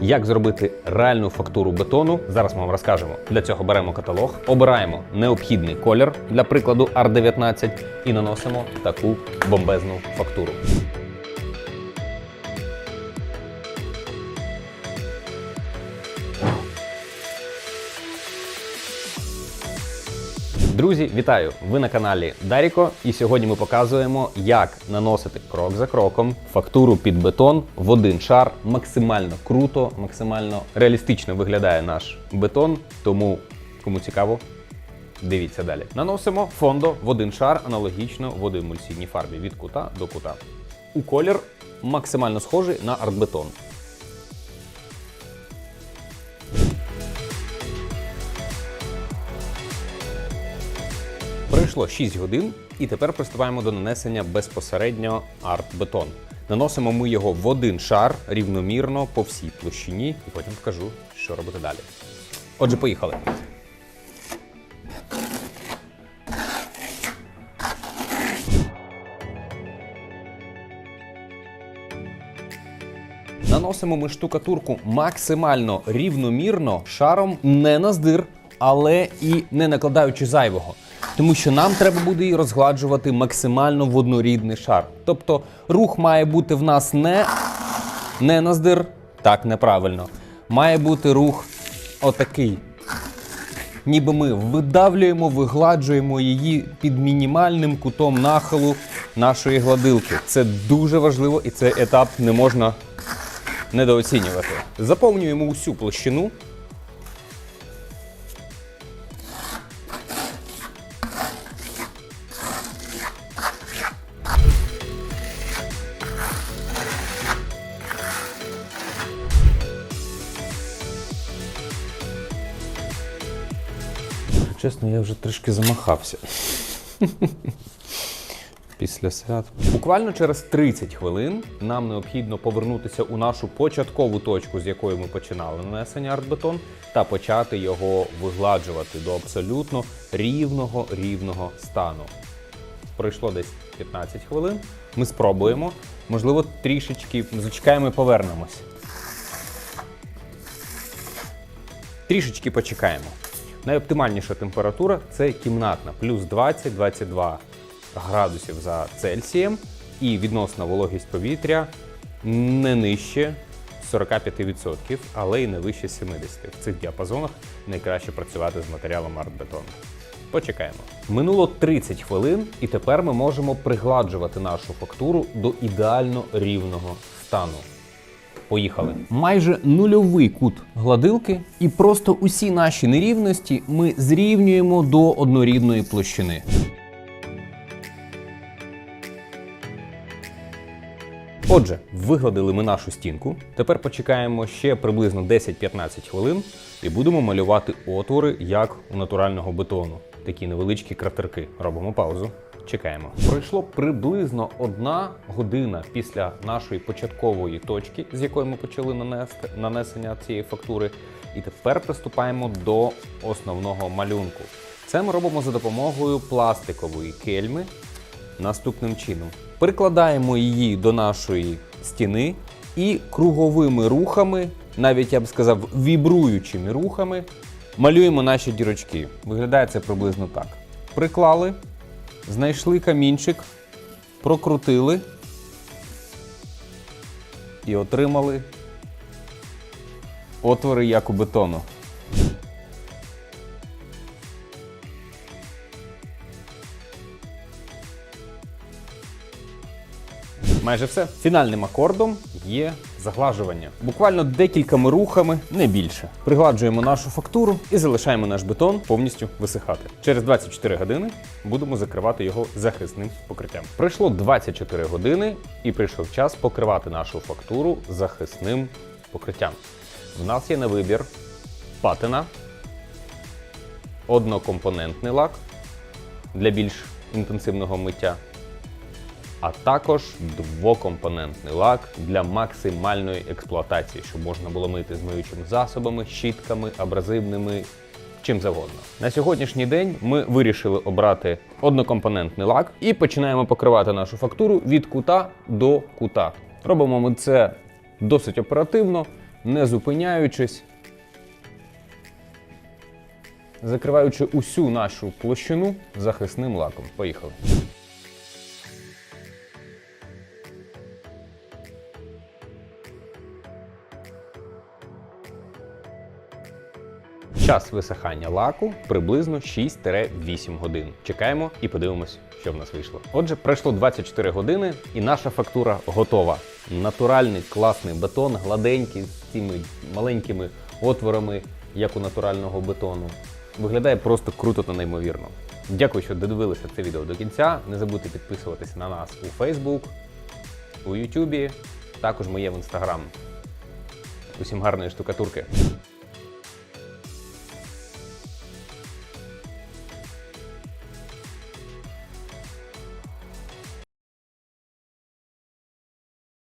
Як зробити реальну фактуру бетону? Зараз ми вам розкажемо. Для цього беремо каталог, обираємо необхідний колір, для прикладу R19, і наносимо таку бомбезну фактуру. Друзі, вітаю! Ви на каналі Даріко, і сьогодні ми показуємо, як наносити крок за кроком фактуру під бетон в один шар. Максимально круто, максимально реалістично виглядає наш бетон. Тому, кому цікаво, дивіться далі. Наносимо фондо в один шар, аналогічно водоемульсійній фарбі від кута до кута. У колір максимально схожий на артбетон. Пройшло 6 годин, і тепер приступаємо до нанесення безпосередньо арт-бетон. Наносимо ми його в один шар рівномірно по всій площині, і потім покажу, що робити далі. Отже, поїхали. Наносимо ми штукатурку максимально рівномірно шаром не на здир, але і не накладаючи зайвого. Тому що нам треба буде її розгладжувати максимально в однорідний шар. Тобто рух має бути в нас не, не на здир, так неправильно. Має бути рух отакий. Ніби ми видавлюємо, вигладжуємо її під мінімальним кутом нахилу нашої гладилки. Це дуже важливо і цей етап не можна недооцінювати. Заповнюємо усю площину. Чесно, я вже трішки замахався. Після свят. Буквально через 30 хвилин нам необхідно повернутися у нашу початкову точку, з якої ми починали нанесення артбетон, та почати його вигладжувати до абсолютно рівного рівного стану. Пройшло десь 15 хвилин. Ми спробуємо. Можливо, трішечки зачекаємо і повернемось. Трішечки почекаємо. Найоптимальніша температура це кімнатна, плюс 20-22 градусів за Цельсієм, і відносна вологість повітря не нижче 45%, але й не вище 70%. В цих діапазонах найкраще працювати з матеріалом артбетону. Почекаємо. Минуло 30 хвилин, і тепер ми можемо пригладжувати нашу фактуру до ідеально рівного стану. Поїхали. Майже нульовий кут гладилки, і просто усі наші нерівності ми зрівнюємо до однорідної площини. Отже, вигладили ми нашу стінку. Тепер почекаємо ще приблизно 10-15 хвилин і будемо малювати отвори, як у натурального бетону. Такі невеличкі кратерки. Робимо паузу. Чекаємо. Пройшло приблизно одна година після нашої початкової точки, з якої ми почали нанести нанесення цієї фактури. І тепер приступаємо до основного малюнку. Це ми робимо за допомогою пластикової кельми наступним чином. Прикладаємо її до нашої стіни і круговими рухами, навіть я б сказав, вібруючими рухами, малюємо наші дірочки. Виглядає це приблизно так. Приклали, знайшли камінчик, прокрутили і отримали отвори як у бетону. Майже все. Фінальним акордом є заглажування. Буквально декількома рухами, не більше. Пригладжуємо нашу фактуру і залишаємо наш бетон повністю висихати. Через 24 години будемо закривати його захисним покриттям. Пройшло 24 години і прийшов час покривати нашу фактуру захисним покриттям. В нас є на вибір патина, однокомпонентний лак для більш інтенсивного миття а також двокомпонентний лак для максимальної експлуатації, щоб можна було мити з миючими засобами, щітками, абразивними, чим завгодно. На сьогоднішній день ми вирішили обрати однокомпонентний лак і починаємо покривати нашу фактуру від кута до кута. Робимо ми це досить оперативно, не зупиняючись, закриваючи усю нашу площину захисним лаком. Поїхали. Час висихання лаку приблизно 6-8 годин. Чекаємо і подивимось, що в нас вийшло. Отже, пройшло 24 години, і наша фактура готова. Натуральний класний бетон, гладенький, з цими маленькими отворами, як у натурального бетону. Виглядає просто круто та неймовірно. Дякую, що додивилися це відео до кінця. Не забудьте підписуватися на нас у Facebook, у YouTube, також моє в Instagram. Усім гарної штукатурки.